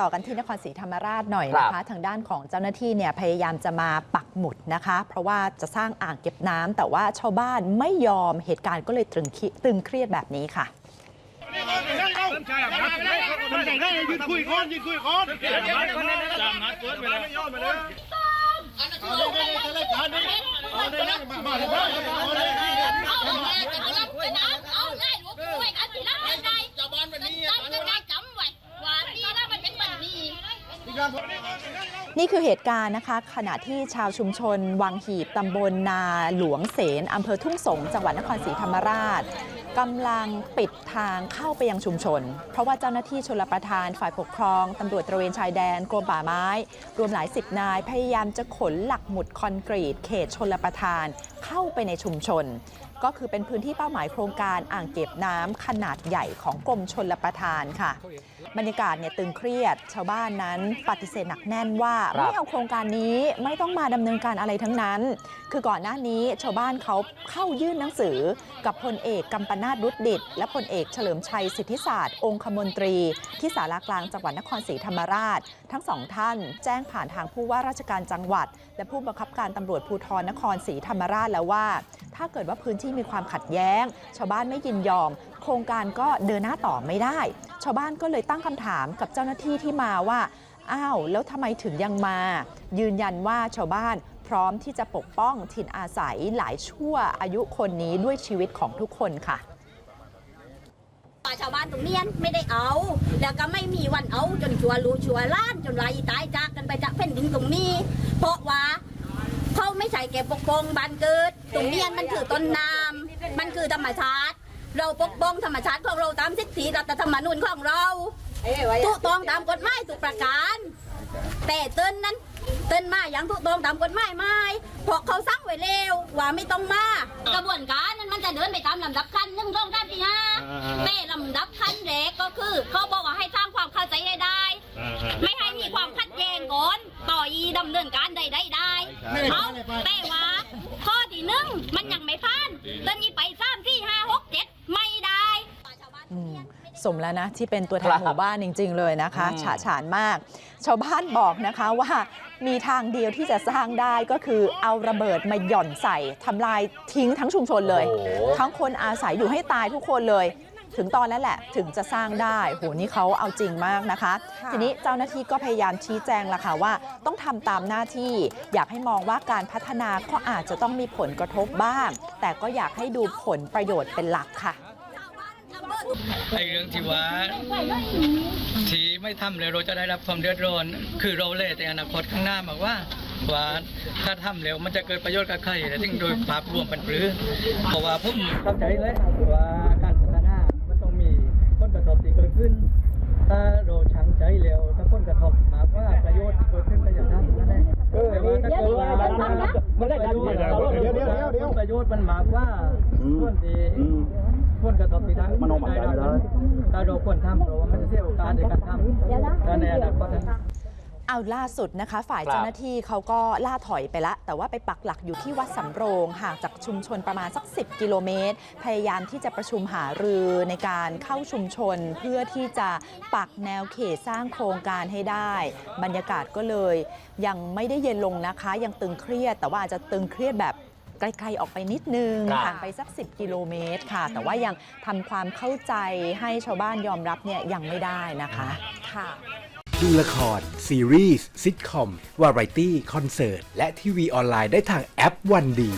ต่อกันที่นครศรีธรรมราชหน่อยนะคะ ทางด้านของเจ้าหน้าที่เนี่ยพยายามจะมาปักหมุดนะคะ เพราะว่าจะสร้างอ่างเก็บน้ำแต่ว่าชาวบ้านไม่ยอมเหตุการณ์ก็เลยตรึงเครีตึงเครียดแบบนี้ค่ะทำใจได้ยืนคุยคนยืนคุยคนจำนัดเกิดไปแล้วย่อมาเนี่คือเหตุการณ์นะคะ ขณะที่ชาวชุมชน วังหีบตำบลนาหลวงเสนอำเภอทุ่งสงจังหวัดนครศรีธรรมราชกำลังปิดทางเข้าไปยังชุมชน เพราะว่าเจ้าหน้าที่ชลประทานฝ่ายปกครองตำรวจตระเวนชายแดนกรมป่าไม้ รวมหลายสิบนายพยายามจะขนหลักหมุดคอนกรีต เขตชลประทานเข้าไปในชุมชน ก็คือเป็นพื้นที่เป้าหมายโครงการอ่างเก็บน้ำขนาดใหญ่ของกรมชลประทานค่ะ บรรยากาศเนี่ยตึงเครียด ชาวบ้านนั้นปฏิเสธหนักแน่นว่าไม่เอาโครงการนี้ไม่ต้องมาดำเนินการอะไรทั้งนั้น คือก่อนหน้านี้ชาวบ้านเขาเข้ายื่นหนังสือ กับพลเอกกัมปนาตรุดดิตและพลเอกเฉลิมชัยสิทธิศาสตร์องคมนตรี ที่สารากลางจังหวัดนครศรีธรรมราช ทั้งสองท่านแจ้งผ่านทางผู้ว่าราชการจังหวัด และผู้บังคับการตำรวจภูธรนครศรีธรรมราชแล้วว่า ถ้าเกิดว่าพื้นที่มีความขัดแย้ง ชาวบ้านไม่ยินยอม โครงการก็เดินหน้าต่อไม่ได้ ชาวบ้านก็เลยตั้งคำถามกับเจ้าหน้าที่ที่มาว่าอ้าวแล้วทำไมถึงยังมา ยืนยันว่าชาวบ้านพร้อมที่จะปกป้องถิ่นอาศัยหลายชั่วอายุคนนี้ด้วยชีวิตของทุกคนค่ะชาวบ้านตรงนี้ไม่ได้เอา แล้วก็ไม่มีวันเอาจนชัวรู้ชัวล้านจนไรตายจากกันไปจากแผ่นดินตรงนี้ เพราะว่าเขา ไม่ใช่เก็บปกป้องบ้านเกิดตรงเนี้ยมันคือต้นน้ำมันคือธรรมชาติ เราปกป้องธรรมชาติของเราตามสิทธิรัฐธรรมนูญของเราถูกต้องตามกฎหมายทุกประการ แต่เต้นนั้นเต้นมาอย่างถูกต้องตามกฎหมายไหมเพราะเขาสั่งไว้เร็วว่าไม่ต้องมากระบวนการนั้นมันจะเดินไปตามลำดับขั้นหนึ่งสองสามสี่ห้าแต่ลำดับขั้นแรกก็คือเขาบ แต่ว่าข้อที่หนึ่งมันยังไม่ผ่านเต้นนี้ไปสามสี่ห้าหกเจ็ดไม่ได้อืมสมแล้วนะ ที่เป็นตัวแทนครับหมู่บ้านจริง ๆ เลยนะคะอืมฉะฉานมาก ชาวบ้านบอกนะคะว่ามีทางเดียวที่จะสร้างได้ก็คือเอาระเบิดมาหย่อนใส่ทำลายทิ้งทั้งชุมชนเลยโอ้โหทั้งคนอาศัยอยู่ให้ตายทุกคนเลย ถึงตอนนั้นแหละถึงจะสร้างได้โหนี่เขาเอาจริงมากนะคะ ทีนี้เจ้าหน้าที่ก็พยายามชี้แจงละค่ะว่า ต้องทำตามหน้าที่ อยากให้มองว่าการพัฒนาก็อาจจะต้องมีผลกระทบบ้าง แต่ก็อยากให้ดูผลประโยชน์เป็นหลักค่ะไอ้เรื่องที่ว่าที่ไม่ทำเลยเราจะได้รับความเดือดร้อน คือเราเล่แต่อนาคตข้างหน้าบอกว่าว่าถ้าทำแล้วมันจะเกิดประโยชน์กับใครแต่ถึงโดยภาพรวมเป็นปรือเพราะว่าผมเข้าใจเลยว่า ประโยชน์มันมากกว่าส่วนที่ผลกระทบที่ได้ได้รับถ้าเราควรทำเพราะว่ามันจะเสียโอกาสในการทำและในอนาคตเอาล่าสุดนะคะ ฝ่ายครับเจ้าหน้าที่เขาก็ล่าถอยไปละ แต่ว่าไปปักหลักอยู่ที่วัดสำโรงห่างจากชุมชนประมาณสัก 10 กิโลเมตร พยายามที่จะประชุมหารือในการเข้าชุมชน เพื่อที่จะปักแนวเขตสร้างโครงการให้ได้ บรรยากาศก็เลย ยังไม่ได้เย็นลงนะคะ ยังตึงเครียด แต่ว่าอาจจะตึงเครียดแบบ ไกลๆออกไปนิดนึงครับห่างไปสัก 10 กิโลเมตรค่ะ แต่ว่ายังทำความเข้าใจให้ชาวบ้านยอมรับเนี่ยยังไม่ได้นะคะค่ะ ดูละคร ซีรีส์ซิทคอม วาไรตี้ คอนเสิร์ต และทีวีออนไลน์ได้ทางแอปวันดี